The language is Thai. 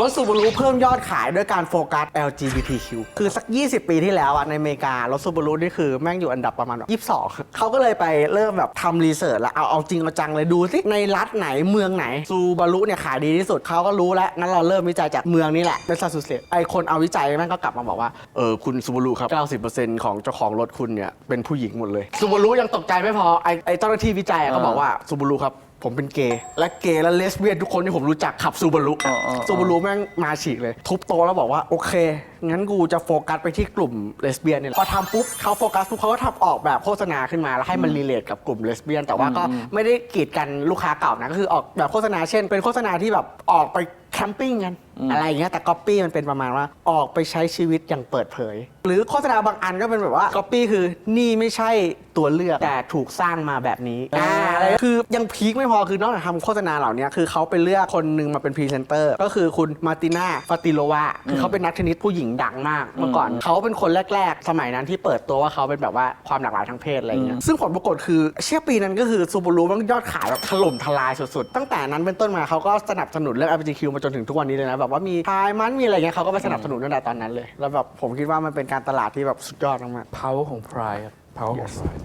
รถซูบารุเพิ่มยอดขายด้วยการโฟกัส LGBTQ คือสัก 20 ปีที่แล้วอะในอเมริการถซูบารุนี่คือแม่งอยู่อันดับประมาณแบบ22 เขาก็เลยไปเริ่มแบบทำรีเสิร์ชแล้วเอาเอาจริงเอาจังเลยดูสิในรัฐไหนเมืองไหนซูบารุเนี่ยขายดีที่สุดเขาก็รู้แล้วงั้นเราเริ่มวิจัยจากเมืองนี้แหละเป็นซาสุเซตไอคนเอาวิจัยแม่งก็กลับมาบอกว่าเออคุณซูบารุครับ 90%ของเจ้าของรถคุณเนี่ยเป็นผู้หญิงหมดเลยซูบารุยังตกใจไม่พอไอไอเจ้าหน้าที่วิจัยอะก็บอกว่าซูบารุครับ ผมเป็นเกย์และเกย์และเลสเบี้ยนทุกคนที่ผมรู้จักขับซูบารุอ๋ออ๋อซูบารุแม่งมาฉีกเลย ทุบโต๊ะแล้วบอกว่าโอเค งั้นกูจะโฟกัสไปที่กลุ่มเลสเบี้ยนเนี่ยแหละพอทำปุ๊บเขาโฟกัสปุ๊บเขาก็ทำออกแบบโฆษณาขึ้นมาแล้วให้มันรีเลทกับกลุ่มเลสเบี้ยนแต่ว่าก็ไม่ได้กีดกันลูกค้าเก่านะก็คือออกแบบโฆษณาเช่น เป็นโฆษณาที่แบบออกไปแคมปิ้งกันอะไรอย่างเงี้ยแต่ก๊อปปี้มันเป็นประมาณว่าออกไปใช้ชีวิตอย่างเปิดเผย หรือโฆษณาบางอันก็เป็นแบบว่าก๊อปปี้คือนี่ไม่ใช่ตัวเลือกแต่ถูกสร้างมาแบบนี้อ่าอะไรคือยังพีคไม่พอคือนอกจากทำโฆษณาเหล่านี้คือเขาไปเลือกคนหนึ่งมาเป็นพรีเซนเตอร์ ก็คือคุณมาร์ติน่าฟาติโลวาคือเขาเป็นนักเทนนิสผู้หญิงดังมากเมื่อก่อนเขาเป็นคนแรก ๆ สมัยนั้นที่เปิดตัวว่าเขาเป็นแบบว่าความหลากหลายทางเพศอะไรเงี้ยซึ่งผลปรากฏคือเชื่อปีนั้นก็คือซูบารุมันยอดขายแบบถล่มทลายสุดๆตั้งแต่นั้นเป็นต้นมาเขาก็สนับสนุนเรื่อง LGBTQ มาจนถึงทุกวันนี้เลยนะแบบว่ามีทายมันมีอะไรเงี้ยเขาก็ไปสนับสนุนตั้งแต่ตอนนั้นเลย แล้วแบบผมคิดว่ามันเป็นการตลาดที่แบบสุดยอดมากๆ power ของ pride ครับ power ของ pride